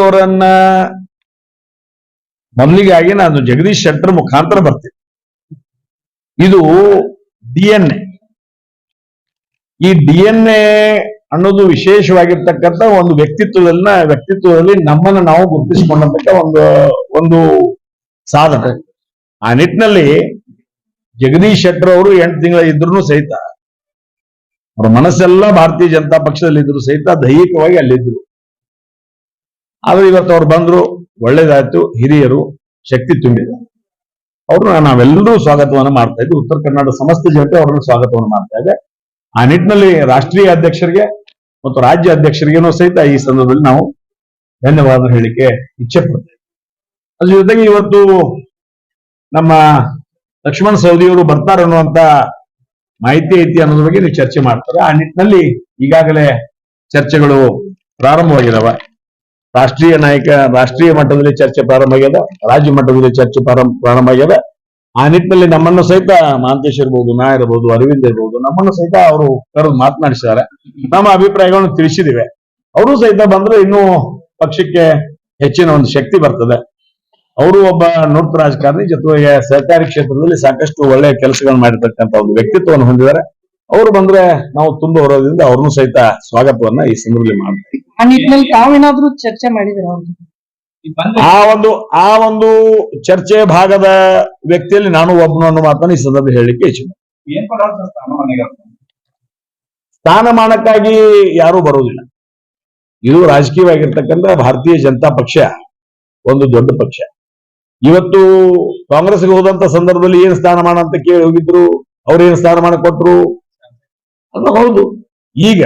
ಅವರನ್ನ ಮೊದಲಿಗಾಗಿ ನಾನು ಜಗದೀಶ್ ಶೆಟ್ಟರ್ ಮುಖಾಂತರ ಬರ್ತೀನಿ. ಇದು ಡಿ ಎನ್ ಎ. ಈ ಡಿ ಎನ್ ಎ ಅನ್ನೋದು ವಿಶೇಷವಾಗಿರ್ತಕ್ಕಂಥ ಒಂದು ವ್ಯಕ್ತಿತ್ವದನ್ನ, ವ್ಯಕ್ತಿತ್ವದಲ್ಲಿ ನಮ್ಮನ್ನ ನಾವು ಗುರುತಿಸಿಕೊಂಡಂತ ಒಂದು ಒಂದು ಸಾಧನ ಆ ನಿಟ್ಟಿನಲ್ಲಿ ಜಗದೀಶ್ ಶೆಟ್ಟರ್ ಅವರು ಎಂಟು ತಿಂಗಳ ಇದ್ರು ಸಹಿತ, ಅವರ ಮನಸ್ಸೆಲ್ಲ ಭಾರತೀಯ ಜನತಾ ಪಕ್ಷದಲ್ಲಿ ಇದ್ರು ಸಹಿತ ದೈಹಿಕವಾಗಿ ಅಲ್ಲಿದ್ರು ಆದ್ರೆ ಇವತ್ತು ಅವ್ರು ಬಂದ್ರು, ಒಳ್ಳೇದಾಯ್ತು, ಹಿರಿಯರು, ಶಕ್ತಿ ತುಂಬಿದ. ಅವ್ರನ್ನ ನಾವೆಲ್ಲರೂ ಸ್ವಾಗತವನ್ನ ಮಾಡ್ತಾ ಇದ್ವಿ. ಉತ್ತರ ಕರ್ನಾಟಕ ಸಮಸ್ತ ಜನತೆ ಅವ್ರನ್ನ ಸ್ವಾಗತವನ್ನು ಮಾಡ್ತಾ ಇದೆ. ಆ ನಿಟ್ಟಿನಲ್ಲಿ ರಾಷ್ಟ್ರೀಯ ಅಧ್ಯಕ್ಷರಿಗೆ ಮತ್ತು ರಾಜ್ಯ ಅಧ್ಯಕ್ಷರಿಗೇನೂ ಸಹಿತ ಈ ಸಂದರ್ಭದಲ್ಲಿ ನಾವು ಧನ್ಯವಾದ ಹೇಳಿಕೆ ಇಚ್ಛೆ ಪಡ್ತೇವೆ. ಅದ್ರ ಜೊತೆಗೆ ಇವತ್ತು ನಮ್ಮ ಲಕ್ಷ್ಮಣ್ ಸವದಿಯವರು ಬರ್ತಾರೆ ಅನ್ನುವಂತ ಮಾಹಿತಿ ಐತಿ ಅನ್ನೋದ್ರ ಬಗ್ಗೆ ನೀವು ಚರ್ಚೆ ಮಾಡ್ತಾರೆ. ಆ ನಿಟ್ಟಿನಲ್ಲಿ ಈಗಾಗಲೇ ಚರ್ಚೆಗಳು ಪ್ರಾರಂಭವಾಗಿದಾವ. ರಾಷ್ಟ್ರೀಯ ನಾಯಕ, ರಾಷ್ಟ್ರೀಯ ಮಟ್ಟದಲ್ಲಿ ಚರ್ಚೆ ಪ್ರಾರಂಭ ಆಗ್ಯದ ರಾಜ್ಯ ಮಟ್ಟದಲ್ಲಿ ಚರ್ಚೆ ಪ್ರಾರಂಭ ಪ್ರಾರಂಭ ಆಗ್ಯದ ಆ ನಿಟ್ಟಿನಲ್ಲಿ ನಮ್ಮನ್ನು ಸಹಿತ ಮಹಾಂತೇಶ್ ಇರ್ಬೋದು ನಾ ಇರ್ಬೋದು, ಅರವಿಂದ್ ಇರ್ಬೋದು, ನಮ್ಮನ್ನು ಸಹಿತ ಅವರು ಕರೆದು ಮಾತನಾಡಿಸಿದ್ದಾರೆ. ನಮ್ಮ ಅಭಿಪ್ರಾಯಗಳನ್ನು ತಿಳಿಸಿದಿವೆ. ಅವರು ಸಹಿತ ಬಂದ್ರೆ ಇನ್ನೂ ಪಕ್ಷಕ್ಕೆ ಹೆಚ್ಚಿನ ಒಂದು ಶಕ್ತಿ ಬರ್ತದೆ. ಅವರು ಒಬ್ಬ ನುರ್ತ ರಾಜಕಾರಣಿ, ಜೊತೆಗೆ ಸರ್ಕಾರಿ ಕ್ಷೇತ್ರದಲ್ಲಿ ಸಾಕಷ್ಟು ಒಳ್ಳೆಯ ಕೆಲಸಗಳನ್ನು ಮಾಡಿರ್ತಕ್ಕಂಥ ಒಂದು ವ್ಯಕ್ತಿತ್ವವನ್ನು ಹೊಂದಿದ್ದಾರೆ. ಅವರು ಬಂದ್ರೆ ನಾವು ತುಂಬಾ ಹೊರೋದ್ರಿಂದ ಅವ್ರನ್ನೂ ಸಹಿತ ಸ್ವಾಗತವನ್ನ ಈ ಸಂದರ್ಭದಲ್ಲಿ ಮಾಡ್ತೀವಿ. ಆ ನಿಟ್ಟಿನಲ್ಲಿ ತಾವೇನಾದ್ರೂ ಚರ್ಚೆ ಮಾಡಿದ್ರ ಆ ಒಂದು ಆ ಒಂದು ಚರ್ಚೆ ಭಾಗದ ವ್ಯಕ್ತಿಯಲ್ಲಿ ನಾನು ಒಬ್ಬನು ಅನ್ನೋ ಮಾತನ್ನ ಈ ಸಂದರ್ಭ ಹೇಳಲಿಕ್ಕೆ ಇಚ್ಛೆ ಸ್ಥಾನಮಾನಕ್ಕಾಗಿ ಯಾರೂ ಬರುವುದಿಲ್ಲ ಇದು ರಾಜಕೀಯವಾಗಿರ್ತಕ್ಕಂಥ ಭಾರತೀಯ ಜನತಾ ಪಕ್ಷ ಒಂದು ದೊಡ್ಡ ಪಕ್ಷ. ಇವತ್ತು ಕಾಂಗ್ರೆಸ್ಗೆ ಹೋದಂತ ಸಂದರ್ಭದಲ್ಲಿ ಏನ್ ಸ್ಥಾನಮಾನ ಅಂತ ಕೇಳಿ ಹೋಗಿದ್ರು ಅವ್ರು ಏನ್ ಸ್ಥಾನಮಾನ ಕೊಟ್ರು ಅದು ಹೌದು. ಈಗ